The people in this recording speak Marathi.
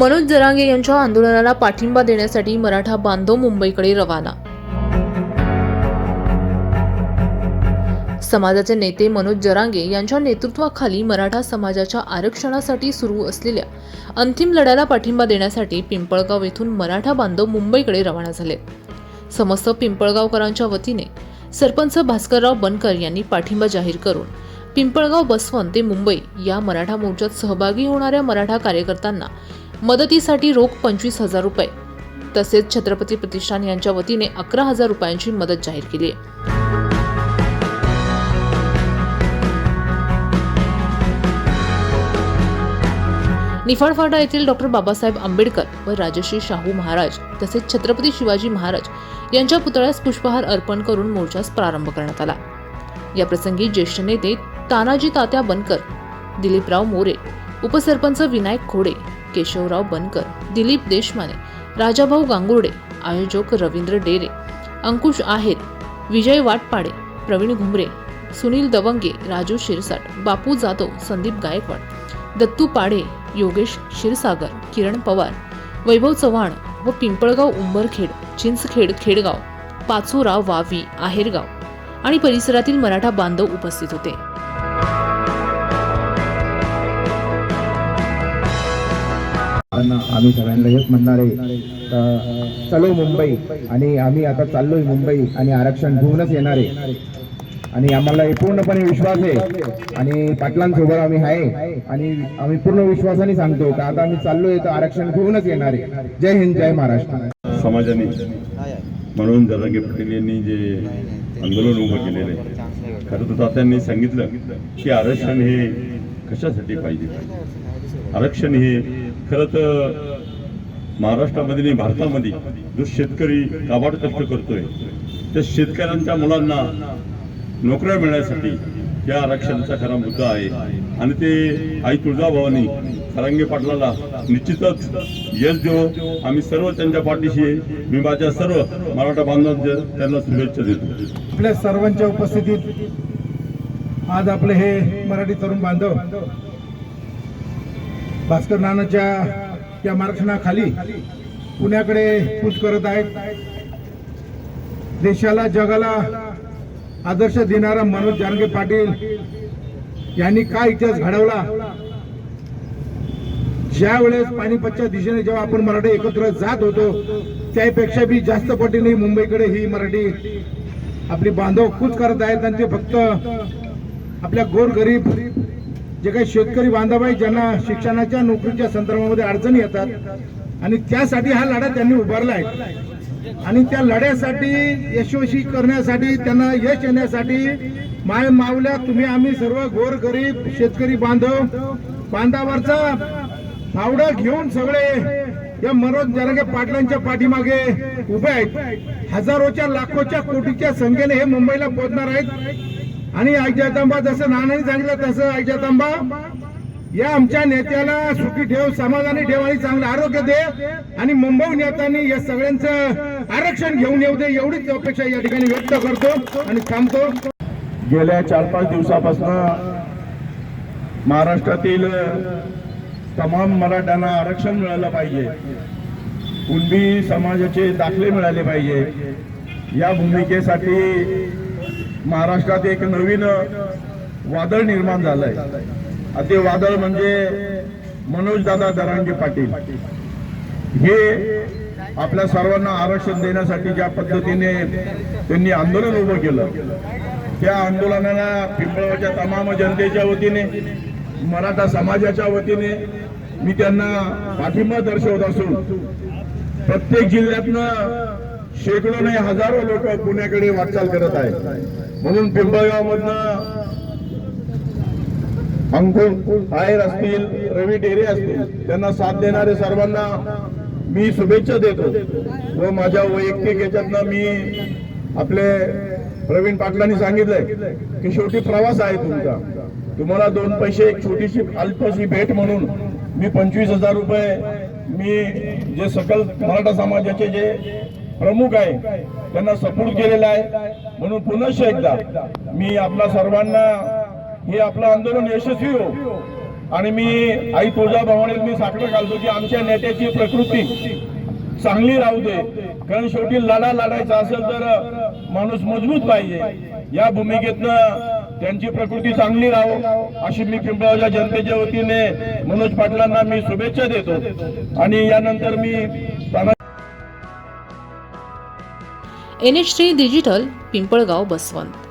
मनोज जरांगे यांच्या आंदोलनाला पाठिंबा देण्यासाठी मराठा बांधव मुंबईकडे रवाना. समाजाचे नेते मनोज जरांगे यांच्या नेतृत्वाखाली मराठा समाजाच्या आरक्षणासाठी सुरू असलेल्या अंतिम लढ्याला पाठिंबा देण्यासाठी पिंपळगाव येथून मराठा बांधव मुंबईकडे रवाना झाले. समस्त पिंपळगावकरांच्या वतीने सरपंच भास्करराव बनकर यांनी पाठिंबा जाहीर करून पिंपळगाव बसवंत ते मुंबई या मराठा मोर्चात सहभागी होणाऱ्या मराठा कार्यकर्त्यांना मदतीसाठी रोख पंचवीस हजार रुपये. तसेच छत्रपती प्रतिष्ठान यांच्या वतीने अकरा हजार रुपयांची मदत जाहीर केली आहे. निफाडफाटा येथील डॉक्टर बाबासाहेब आंबेडकर व राजश्री शाहू महाराज तसेच छत्रपती शिवाजी महाराज यांच्या पुतळ्यास पुष्पहार अर्पण करून मोर्चास प्रारंभ करण्यात आला. या प्रसंगी ज्येष्ठ नेते तानाजी तात्या बनकर दिलीपराव मोरे उपसरपंच विनायक खोडे केशवराव बनकर दिलीप देशमाने राजाभाऊ गांगुर्डे आयोजक रवींद्र डेरे अंकुश आहेर विजय वाटपाडे प्रवीण घुमरे सुनील दवंगे राजू शिरसाट बापू जाधव संदीप गायकवाड दत्तू पाडे योगेश क्षीरसागर किरण पवार वैभव चव्हाण व पिंपळगाव उंबरखेड चिंचखेड खेडगाव पाचोरा वावी आहेरगाव आणि परिसरातील मराठा बांधव उपस्थित होते. आणि आम्ही सगळ्यांना हेच म्हणणार आहे. चलो मुंबई. आणि आम्ही आता चाललोय मुंबई आणि आरक्षण घेऊनच येणार आहे. आणि आम्हाला हे पूर्णपणे विश्वास आहे. आणि पाटलांसोबत आम्ही आहे. आणि आम्ही पूर्ण विश्वासाने सांगतो का आता आम्ही चाललोय तर आरक्षण घेऊनच येणार आहे. जय हिंद जय महाराष्ट्र. समाजाने म्हणून जरांगे पटेल यांनी जे आंदोलन उभं केलेलं आहे खरं तर तात्यांनी सांगितलं की आरक्षण हे कशासाठी पाहिजे? आरक्षण हे खरं तर महाराष्ट्रामध्ये आणि भारतामध्ये जो शेतकरी काबाड कष्ट करतोय त्या शेतकऱ्यांच्या मुलांना नोकऱ्या मिळण्यासाठी या आरक्षणाचा खरा मुद्दा आहे. आणि ते आई तुळजाभवानी सरंगे पाटलाला निश्चितच यश देऊ आम्ही सर्व त्यांच्या पाठीशी मी माझ्या सर्व मराठा बांधवांच्या त्यांना शुभेच्छा देतो. आपल्या सर्वांच्या उपस्थितीत आज आपले हे मराठी तरुण बांधव भास्कर नानाच्या या मार्गदर्शनाखाली पुण्याकडे कूच करत आहेत. देशाला जगाला आदर्श देणारा मनोज जानगे पाटील यांनी काय इतिहास घडवला? ज्या वेळेस पानिपतच्या दिशेने जेव्हा आपण मराठी एकत्र जात होतो त्यापेक्षा बी जास्त पटीने मुंबईकडे ही मराठी आपली बांधव कूच करत आहेत आणि ते फक्त आपल्या गोरगरीब जे काही शेतकरी बांधव आहेत ज्यांना शिक्षणाच्या नोकरीच्या संदर्भामध्ये अडचणी येतात आणि त्यासाठी हा लढा त्यांनी उभारला आहे. आणि त्या लढ्यासाठी यशस्वी करण्यासाठी त्यांना यश येण्यासाठी माय मावल्या तुम्ही आम्ही सर्व गोरगरीब शेतकरी बांधव बांधावरचा फावडा घेऊन सगळे या मनोज जरांगे पाटलांच्या पाठीमागे उभे आहेत. हजारोच्या लाखोच्या कोटीच्या संख्येने हे मुंबईला पोहोचणार आहेत. आणि आईजातांबा जसं नानाने सांगितलं तसं आईजातांबा या आमच्या नेत्याला सुखी ठेव समाधानी ठेव आणि चांगलं आरोग्य दे. आणि मुंबई नेत्यांनी या सगळ्यांचं आरक्षण घेऊन येऊ दे एवढीच अपेक्षा या ठिकाणी व्यक्त करतो आणि थांबतो. गेल्या चार पाच दिवसापासून महाराष्ट्रातील तमाम मराठ्यांना आरक्षण मिळालं पाहिजे. कुणबी समाजाचे दाखले मिळाले पाहिजे. या भूमिकेसाठी महाराष्ट्रात एक नवीन वादळ निर्माण झालंय. ते वादळ म्हणजे मनोजदादा दरांगे पाटील. हे आपल्या सर्वांना आरक्षण देण्यासाठी ज्या पद्धतीने त्यांनी आंदोलन उभं केलं त्या आंदोलनाला पिंपळाच्या तमाम जनतेच्या वतीने मराठा समाजाच्या वतीने मी त्यांना पाठिंबा दर्शवत असून प्रत्येक जिल्ह्यातनं शेकडो नाही हजारो लोक पुण्याकडे वाटचाल करत आहेत. म्हणून पिंपळगाव मधनं अंकुर आयर असतील रवी डेरे असतील त्यांना साथ देणारे सर्वांना मी शुभेच्छा देतो. व माझ्या वैयक्तिक याच्यातनं मी आपले प्रवीण पाटलांनी सांगितलंय की शेवटी प्रवास आहे तुमचा. तुम्हाला दोन पैसे एक छोटीशी अल्पशी भेट म्हणून मी पंचवीस हजार रुपये मी जे सकल मराठा समाजाचे जे प्रमुख आहे. त्यांना सपोर्ट केलेला आहे. म्हणून पुनश एकदा मी आपल्या सर्वांना हे आपलं आंदोलन यशस्वी हो. आणि मी आई तुळजाभवानीत मी साखर घालतो की आमच्या नेत्याची प्रकृती चांगली राहू दे. कारण शेवटी लढा लढायचा असेल तर माणूस मजबूत पाहिजे. या भूमिकेतनं त्यांची प्रकृती चांगली राहो. अशी मी पिंपळाच्या जनतेच्या वतीने मनोज पाटलांना मी शुभेच्छा देतो. आणि यानंतर मी N H three digital Pimpalgaon Baswant.